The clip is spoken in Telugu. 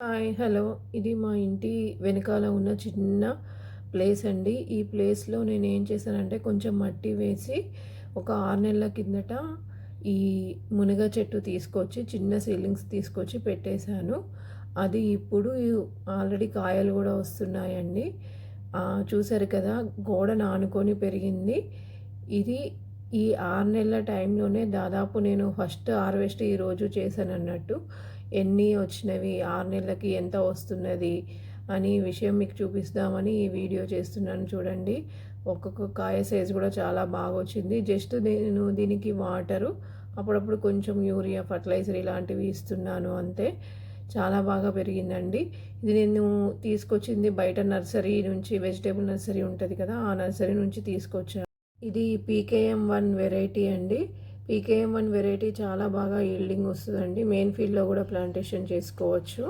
Hi hello. ఇది మా ఇంటి వెనకాల ఉన్న చిన్న ప్లేస్ అండి. ఈ ప్లేస్లో నేను ఏం చేశానంటే కొంచెం మట్టి వేసి ఒక ఆరు నెలల కిందట ఈ మునగ చెట్టు తీసుకొచ్చి చిన్న సీలింగ్స్ తీసుకొచ్చి పెట్టేశాను. అది ఇప్పుడు ఆల్రెడీ కాయలు కూడా వస్తున్నాయండి. చూసారు కదా గోడ నానుకొని పెరిగింది. ఇది ఈ ఆరు నెలల టైంలోనే దాదాపు నేను ఫస్ట్ హార్వెస్ట్ ఈరోజు చేశాను అన్నట్టు ఎన్ని వచ్చినవి ఆరు నెలలకి ఎంత వస్తున్నది అని విషయం మీకు చూపిస్తామని ఈ వీడియో చేస్తున్నాను చూడండి. ఒక్కొక్క కాయ సైజ్ కూడా చాలా బాగా వచ్చింది. జస్ట్ నేను దీనికి వాటరు అప్పుడప్పుడు కొంచెం యూరియా ఫర్టిలైజర్ ఇలాంటివి ఇస్తున్నాను అంతే. చాలా బాగా పెరిగిందండి. ఇది నేను తీసుకొచ్చింది బయట నర్సరీ నుంచి వెజిటేబుల్ నర్సరీ ఉంటుంది కదా ఆ నర్సరీ నుంచి తీసుకొచ్చాను. ఇది పీకేఎం వన్ వెరైటీ అండి. పీకేఎం వన్ వెరైటీ చాలా బాగా ఈల్డింగ్ వస్తుందండి. మెయిన్ ఫీల్డ్లో కూడా ప్లాంటేషన్ చేసుకోవచ్చు.